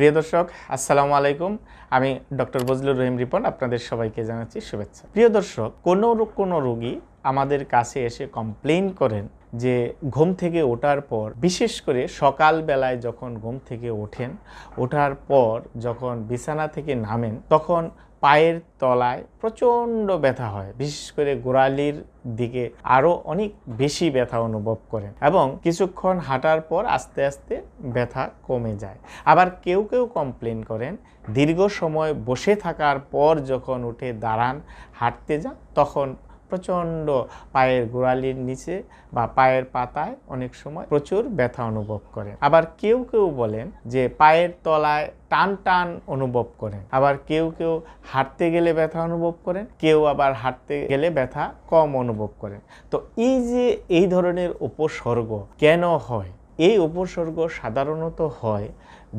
প্রিয় দর্শক, আসসালামু আলাইকুম। আমি ডক্টর বজলুর রহিম রিপন, আপনাদের সবাইকে জানাচ্ছি শুভেচ্ছা। প্রিয় দর্শক, কোনো কোনো রোগী আমাদের কাছে এসে কমপ্লেন করেন যে ঘুম থেকে ওঠার পর, বিশেষ করে সকালবেলায় যখন ঘুম থেকে ওঠেন, ওঠার পর যখন বিছানা থেকে নামেন, তখন পায়ের তলায় প্রচণ্ড ব্যথা হয়। বিশেষ করে গোড়ালির দিকে আরও অনেক বেশি ব্যথা অনুভব করেন এবং কিছুক্ষণ হাঁটার পর আস্তে আস্তে ব্যথা কমে যায়। আবার কেউ কেউ কমপ্লেন করেন, দীর্ঘ সময় বসে থাকার পর যখন উঠে দাঁড়ান, হাঁটতে যান, তখন প্রচণ্ড পায়ের গোড়ালির নিচে বা পায়ের পাতায় অনেক সময় প্রচুর ব্যথা অনুভব করেন। আবার কেউ কেউ বলেন যে পায়ের তলায় টান টান অনুভব করেন। আবার কেউ কেউ হাঁটতে গেলে ব্যথা অনুভব করেন, কেউ আবার হাঁটতে গেলে ব্যথা কম অনুভব করেন। তো এই যে এই ধরনের উপসর্গ কেন হয়? এই উপসর্গ সাধারণত হয়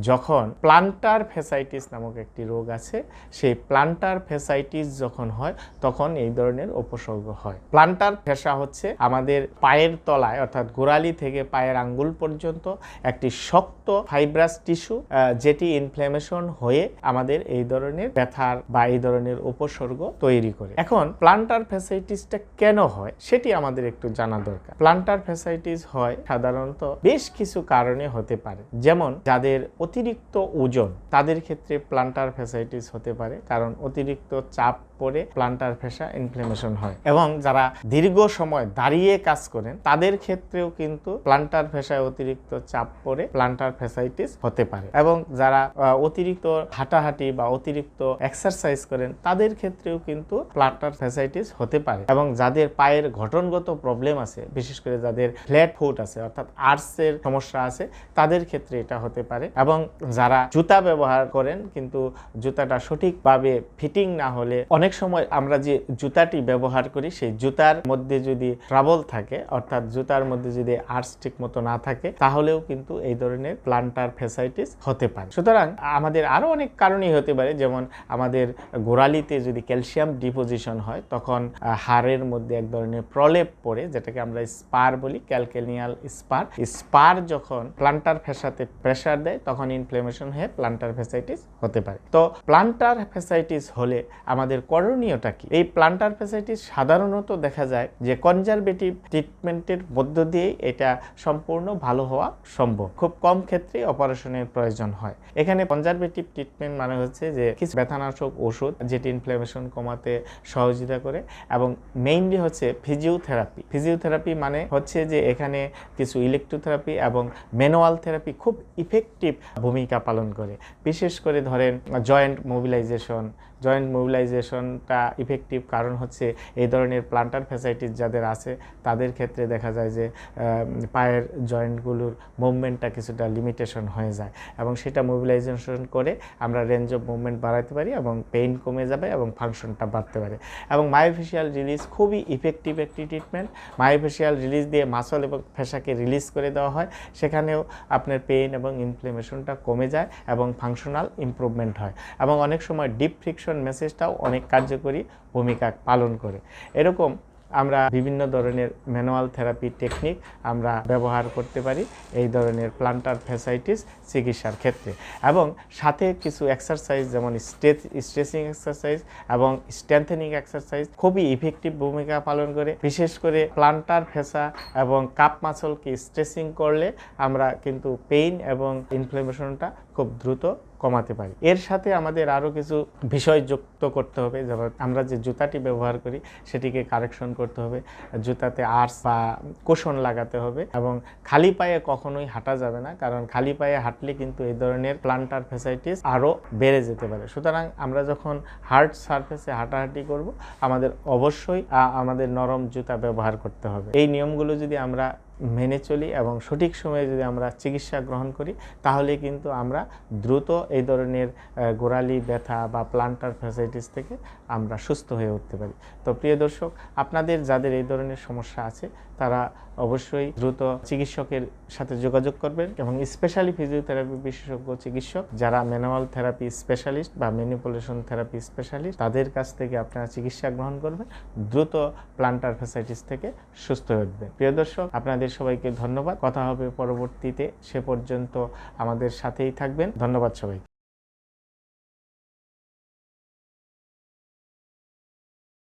যখন প্লান্টার ফেসাইটিস নামক একটি রোগ আছে, সেই প্লান্টার ফেসাইটিস যখন হয়, তখন এই ধরনের উপসর্গ হয়। প্লান্টার ফেসা হচ্ছে আমাদের পায়ের তলায়, অর্থাৎ গোড়ালি থেকে পায়ের আঙ্গুল পর্যন্ত একটি শক্ত ফাইব্রাস টিস্যু যেটি ইনফ্ল্যামেশন হয়ে আমাদের এই ধরনের ব্যথার বা এই ধরনের উপসর্গ তৈরি করে। এখন প্লান্টার ফেসাইটিসটা কেন হয়, সেটি আমাদের একটু জানা দরকার। প্লান্টার ফেসাইটিস হয় সাধারণত বেশ কিছু কারণে হতে পারে। যেমন যাদের অতিরিক্ত ওজন তাদের ক্ষেত্রে প্লান্টার ফ্যাসাইটিস হতে পারে কারণ অতিরিক্ত চাপ পড়ে প্লান্টার ফেসা ইনফ্লেমেশন হয়। এবং যারা দীর্ঘ সময় দাঁড়িয়ে কাজ করেন, তাদের ক্ষেত্রেও কিন্তু প্লান্টার ফেসায় অতিরিক্ত চাপ পড়ে প্লান্টার ফেসাইটিস হতে পারে। এবং যারা অতিরিক্ত হাঁটাহাঁটি বা অতিরিক্ত এক্সারসাইজ করেন, তাদের ক্ষেত্রেও কিন্তু প্লান্টার ফেসাইটিস হতে পারে। এবং যাদের পায়ের গঠনগত প্রবলেম আছে, বিশেষ করে যাদের ফ্ল্যাট ফুট আছে, অর্থাৎ আর্টসের সমস্যা আছে, তাদের ক্ষেত্রে এটা হতে পারে। এবং যারা জুতা ব্যবহার করেন, কিন্তু জুতাটা সঠিকভাবে ফিটিং না হলে অনেক সময় আমরা যে জুতাটি ব্যবহার করি, সেই জুতার মধ্যে যদি ট্রাবল থাকে, অর্থাৎ জুতার মধ্যে যদি আর্টস ঠিক মতো না থাকে, তাহলেও কিন্তু এই ধরনের প্লান্টার ফেসাইটিস হতে পারে। সুতরাং আমাদের আরও অনেক কারণই হতে পারে, যেমন আমাদের গোড়ালিতে যদি ক্যালসিয়াম ডিপোজিশন হয়, তখন হাড়ের মধ্যে এক ধরনের প্রলেপ পড়ে, যেটাকে আমরা স্পার বলি ক্যালকেনিয়াল স্পার স্পার যখন প্লান্টার ফেসাতে প্রেসার দেয়, তখন ইনফ্লেমেশন হয়ে প্লান্টার ফেসাইটিস হতে পারে। তো প্লান্টার ফেসাইটিস হলে আমাদের করণীয়টা কি? এই প্লান্টার ফেসাইটিস সাধারণত দেখা যায় যে কনজারভেটিভ ট্রিটমেন্টের মধ্য দিয়ে এটা সম্পূর্ণ ভালো হওয়া সম্ভব। খুব কম ক্ষেত্রে অপারেশনের প্রয়োজন হয়। এখানে কনজারভেটিভ ট্রিটমেন্ট মানে হচ্ছে যে কিছু ব্যথানাশক ওষুধ যেটি ইনফ্লামেশন কমাতে সহযোগিতা করে এবং মেইনলি হচ্ছে ফিজিওথেরাপি ফিজিওথেরাপি মানে হচ্ছে যে এখানে কিছু ইলেকট্রোথেরাপি এবং ম্যানুয়াল থেরাপি খুব ইফেক্টিভ ভূমিকা পালন করে। বিশেষ করে ধরেন জয়েন্ট মোবিলাইজেশন জয়েন্ট মোবিলাইজেশনটা ইফেক্টিভ কারণ হচ্ছে এই ধরনের প্লান্টার ফ্যাসাইটিস যাদের আছে, তাদের ক্ষেত্রে দেখা যায় যে পায়ের জয়েন্টগুলোর মুভমেন্টটা কিছুটা লিমিটেশন হয়ে যায় এবং সেটা মোবিলাইজেশন করে আমরা রেঞ্জ অফ মুভমেন্ট বাড়াতে পারি এবং পেইন কমে যাবে এবং ফাংশনটা বাড়তে পারে। এবং মায়োফেশিয়াল রিলিজ খুবই ইফেক্টিভ একটি ট্রিটমেন্ট মায়োফেশিয়াল রিলিজ দিয়ে মাসল এবং ফেসাকে রিলিজ করে দেওয়া হয়, সেখানেও আপনার পেইন এবং ইনফ্লেমেশনটা কমে যায় এবং ফাংশনাল ইমপ্রুভমেন্ট হয়। এবং অনেক সময় ডিপ ফ্রিকশন মেসেজটাও অনেক কার্যকরী ভূমিকা পালন করে। এরকম আমরা বিভিন্ন ধরনের ম্যানুয়াল থেরাপি টেকনিক আমরা ব্যবহার করতে পারি এই ধরনের প্লান্টার ফ্যাসাইটিস চিকিৎসার ক্ষেত্রে। এবং সাথে কিছু এক্সারসাইজ যেমন স্ট্রেচ স্ট্রেচিং এক্সারসাইজ এবং স্ট্রেংথেনিং এক্সারসাইজ খুবই ইফেক্টিভ ভূমিকা পালন করে। বিশেষ করে প্লান্টার ফেসা এবং কাপ মাসলকে স্ট্রেচিং করলে আমরা কিন্তু পেইন এবং ইনফ্লেমেশনটা খুব দ্রুত কমাতে পারি। এর সাথে আমাদের আরও কিছু বিষয় যুক্ত করতে হবে, যেমন আমরা যে জুতাটি ব্যবহার করি, সেটিকে কারেকশন করতে হবে, জুতাতে আর্স বা কোষণ লাগাতে হবে এবং খালি পায়ে কখনোই হাঁটা যাবে না, কারণ খালি পায়ে হাঁটলে কিন্তু এই ধরনের প্লান্টার ফেসাইটিস আরও বেড়ে যেতে পারে। সুতরাং আমরা যখন হার্ড সারফেসে হাঁটাহাঁটি করব, আমাদের অবশ্যই আমাদের নরম জুতা ব্যবহার করতে হবে। এই নিয়মগুলো যদি আমরা মেনে চলি এবং সঠিক সময়ে যদি আমরা চিকিৎসা গ্রহণ করি তাহলে কিন্তু আমরা দ্রুত এই ধরনের গোড়ালি ব্যথা বা প্লান্টার ফ্যাসাইটিস থেকে আমরা সুস্থ হয়ে উঠতে পারি। তো প্রিয় দর্শক, আপনাদের যাদের এই ধরনের সমস্যা আছে, তারা অবশ্যই দ্রুত চিকিৎসকের সাথে যোগাযোগ করবেন এবং স্পেশালি ফিজিওথেরাপি বিশেষজ্ঞ চিকিৎসক যারা ম্যানুয়াল থেরাপি স্পেশালিস্ট বা ম্যানিপুলেশন থেরাপি স্পেশালিস্ট তাদের কাছ থেকে আপনারা চিকিৎসা গ্রহণ করবেন, দ্রুত প্লান্টার ফ্যাসাইটিস থেকে সুস্থ হয়ে উঠবেন। প্রিয় দর্শক, আপনাদের সবাইকে ধন্যবাদ। কথা হবে পরবর্তীতে। সে পর্যন্ত আমাদের সাথেই থাকবেন। ধন্যবাদ সবাই